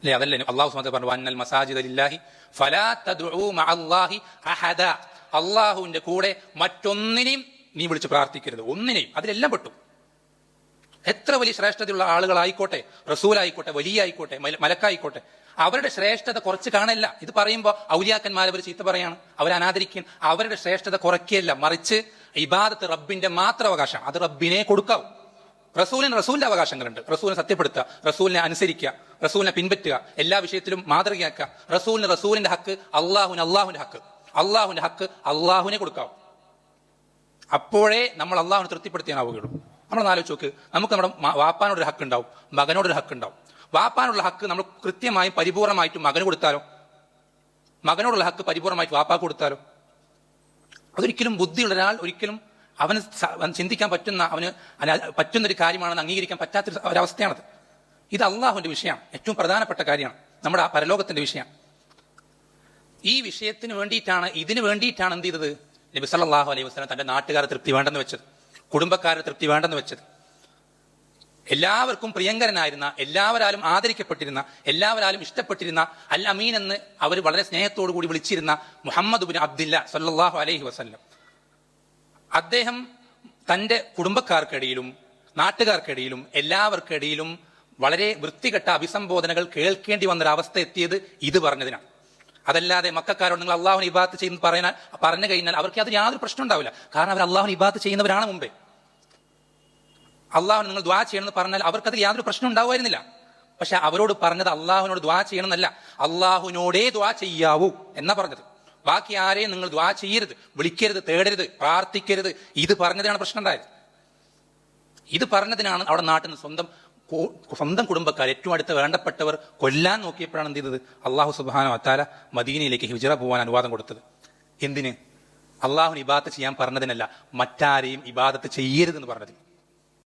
അല്ലേ? അതല്ലേ? അള്ളാഹു സുബ്ഹാനഹു പറഞ്ഞു വന്നൽ മസാജിദ് ലില്ലാഹി ഫലാ തദ്ഉ മഅല്ലാഹി അഹദ. അള്ളാഹുവിന്റെ കൂടെ മറ്റൊന്നിനെയും നീ വിളിച്ച് പ്രാർത്ഥിക്കരുത്. ഒന്നിനെയും. അതിലെല്ലാം പെട്ടു. എത്ര വലിയ ശ്രേഷ്ഠതയുള്ള ആളുകളായിക്കോട്ടെ റസൂലായിക്കോട്ടെ വലിയ ആയിക്കോട്ടെ മല- മലക്കായിക്കോട്ടെ അവരുടെ ശ്രേഷ്ഠത കുറച്ച് കാണല്ല. ഇത് പറയുമ്പോൾ ഔലിയാക്കന്മാരെ അവർ ചീത്ത പറയാണ്. അവർ അനാദരിക്കും. അവരുടെ ശ്രേഷ്ഠത കുറയ്ക്കുകയല്ല. മറിച്ച് ഇബാദത്ത് റബ്ബിന്റെ മാത്രം അവകാശം അത് റബ്ബിനെ കൊടുക്കാവൂ. റസൂലിന് റസൂലിന്റെ അവകാശങ്ങളുണ്ട്. റസൂലിനെ സത്യപ്പെടുത്തുക റസൂലിനെ അനുസരിക്കുക റസൂലിനെ പിൻപറ്റുക എല്ലാ വിഷയത്തിലും മാതൃകയാക്കുക. റസൂലിന് റസൂലിന്റെ ഹക്ക് അള്ളാഹുന് അള്ളാഹുന്റെ ഹക്ക്. അള്ളാഹുന്റെ ഹക്ക് അള്ളാഹുവിനെ കൊടുക്കാവും. അപ്പോഴേ നമ്മൾ അള്ളാഹുനെ തൃപ്തിപ്പെടുത്തിയാവുകയുള്ളൂ നമ്മൾ ആലോചിച്ച് നോക്ക്. നമുക്ക് നമ്മുടെ വാപ്പാനോടൊരു ഹക്ക് ഉണ്ടാവും മകനോടൊരു ഹക്ക് ഉണ്ടാവും. വാപ്പാനുള്ള ഹക്ക് നമ്മൾ കൃത്യമായും പരിപൂർണമായിട്ടും മകന് കൊടുത്താലോ? മകനോടുള്ള ഹക്ക് പരിപൂർണമായിട്ട് വാപ്പാക്ക് കൊടുത്താലോ? അതൊരിക്കലും ബുദ്ധിയുള്ള ഒരാൾ ഒരിക്കലും അവന് ചിന്തിക്കാൻ പറ്റുന്ന അവന് പറ്റുന്നൊരു കാര്യമാണെന്ന് അംഗീകരിക്കാൻ പറ്റാത്ത ഒരു ഒരവസ്ഥയാണത്. ഇത് അള്ളാഹുവിന്റെ വിഷയമാണ്. ഏറ്റവും പ്രധാനപ്പെട്ട കാര്യമാണ്. നമ്മുടെ ആ പരലോകത്തിന്റെ വിഷയം ഈ വിഷയത്തിന് വേണ്ടിയിട്ടാണ് ഇതിന് വേണ്ടിയിട്ടാണ് എന്ത് ചെയ്തത്? നബി സല്ലാഹു അലൈഹി വസ്ലം തന്റെ നാട്ടുകാരെ തൃപ്തി വേണ്ടെന്ന് വെച്ചത്. കുടുംബക്കാരെ തൃപ്തി വേണ്ടെന്ന് വെച്ചത്. എല്ലാവർക്കും പ്രിയങ്കരനായിരുന്ന എല്ലാവരാലും ആദരിക്കപ്പെട്ടിരുന്ന എല്ലാവരാലും ഇഷ്ടപ്പെട്ടിരുന്ന അൽ അമീൻ എന്ന് അവർ വളരെ സ്നേഹത്തോടു കൂടി വിളിച്ചിരുന്ന മുഹമ്മദ് ബിൻ അബ്ദില്ല സല്ലാഹു അലൈഹി വസല്ലം. അദ്ദേഹം തന്റെ കുടുംബക്കാർക്കിടയിലും നാട്ടുകാർക്കിടയിലും എല്ലാവർക്കിടയിലും വളരെ വൃത്തികെട്ട അഭിസംബോധനകൾ കേൾക്കേണ്ടി വന്നൊരവസ്ഥ എത്തിയത് ഇത് പറഞ്ഞതിനാണ്. അതല്ലാതെ മക്കാരോട് നിങ്ങൾ അള്ളാഹുനെ ഇബാത്ത് ചെയ്യുന്ന പറയാൻ പറഞ്ഞു കഴിഞ്ഞാൽ അവർക്ക് അതിന് യാതൊരു പ്രശ്നം ഉണ്ടാവില്ല. കാരണം അവർ അള്ളാഹുനെ ഇബാത്ത് ചെയ്യുന്നവരാണ് മുമ്പേ. അള്ളാഹു നിങ്ങൾ ദ്വാ ചെയ്യണമെന്ന് പറഞ്ഞാൽ അവർക്കത് യാതൊരു പ്രശ്നം ഉണ്ടാവുമായിരുന്നില്ല. പക്ഷെ അവരോട് പറഞ്ഞത് അള്ളാഹുവിനോട് ദ്വാ ചെയ്യണമെന്നല്ല. അള്ളാഹുവിനോടേ ദ്വാ ചെയ്യാവൂ എന്നാ പറഞ്ഞത്. ബാക്കി ആരെയും നിങ്ങൾ ദ്വാ ചെയ്യരുത്. വിളിക്കരുത് തേടരുത് പ്രാർത്ഥിക്കരുത്. ഇത് പറഞ്ഞതിനാണ് പ്രശ്നം ഉണ്ടായത്. ഇത് പറഞ്ഞതിനാണ് അവിടെ നാട്ടിൽ നിന്ന് സ്വന്തം സ്വന്തം കുടുംബക്കാർ ഏറ്റവും അടുത്ത വേണ്ടപ്പെട്ടവർ കൊല്ലാൻ നോക്കിയപ്പോഴാണ് എന്ത് ചെയ്തത്? അള്ളാഹു സുബാന അത്താല മദീനയിലേക്ക് ഹിജറ പോകാൻ അനുവാദം കൊടുത്തത്. എന്തിന്? അള്ളാഹുന് ഇബാദത്ത് ചെയ്യാൻ പറഞ്ഞതിനല്ല. മറ്റാരെയും ഇബാദത്ത് ചെയ്യരുതെന്ന് പറഞ്ഞതിന്